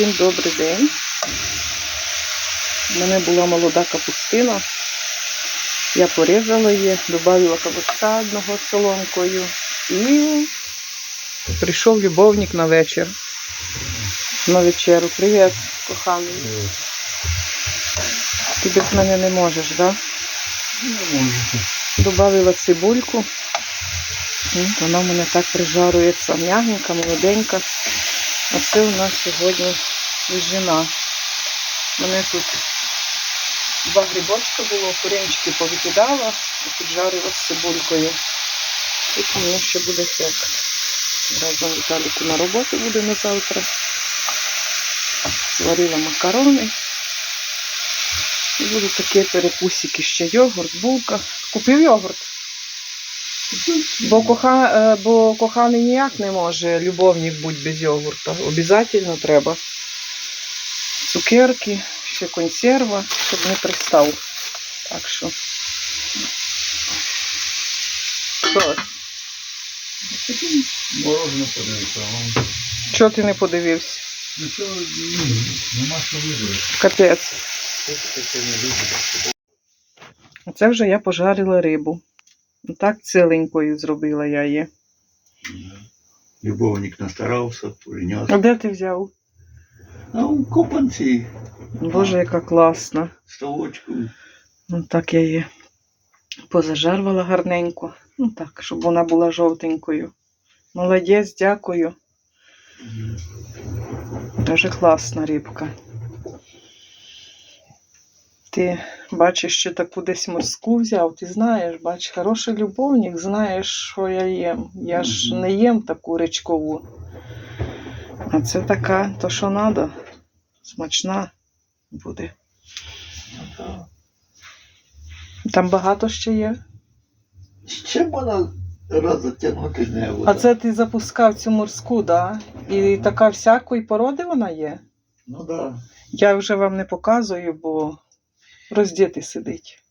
Всім добрий день. У мене була молода капустина. Я порізала її, додала з соломкою і прийшов любовник на вечір. На вечеру. Привіт, коханий. Ти без мене не можеш, так? Да? Добавила цибульку. Вона в мене так прижарується м'ягенька, молоденька. А це у нас сьогодні свіжина. У мене тут два грибочка було, корінчики повикидала піджарила з цибулькою. І мені ще буде сек. Разом Віталіку на роботу буде на завтра. Зварила макарони. І будуть такі перекусики, ще йогурт, булка. Купив йогурт. Бо, коха, е, бо коханий ніяк не може любовник бути без йогурта. Обязательно треба. Цукерки, ще консерва, щоб не пристав. Так що. Що? А вам Чого ти не подивився? нічого ні, нема що вибрати. Капець. Це вже я пожарила рибу. Так ціленькою зробила я її. Любовник настарався, принес. А де ти взяв? А у копанці Боже, яка класна. ставочку. Ну так я її позажарвала гарненько. Ну так, щоб вона була жовтенькою. Молодець, дякую. Дуже класна рибка. Ти бачиш, що таку десь морську взяв, ти знаєш, бач, хороший любовник, знаєш, що я їм. Я ж не їм таку річкову. А це така, то що треба, смачна буде. Там багато ще є. Ще можна раз затягнути не А це ти запускав цю морську, да? І така всякої породи вона є. Ну да. Я вже вам не показую, бо роздітий сидить.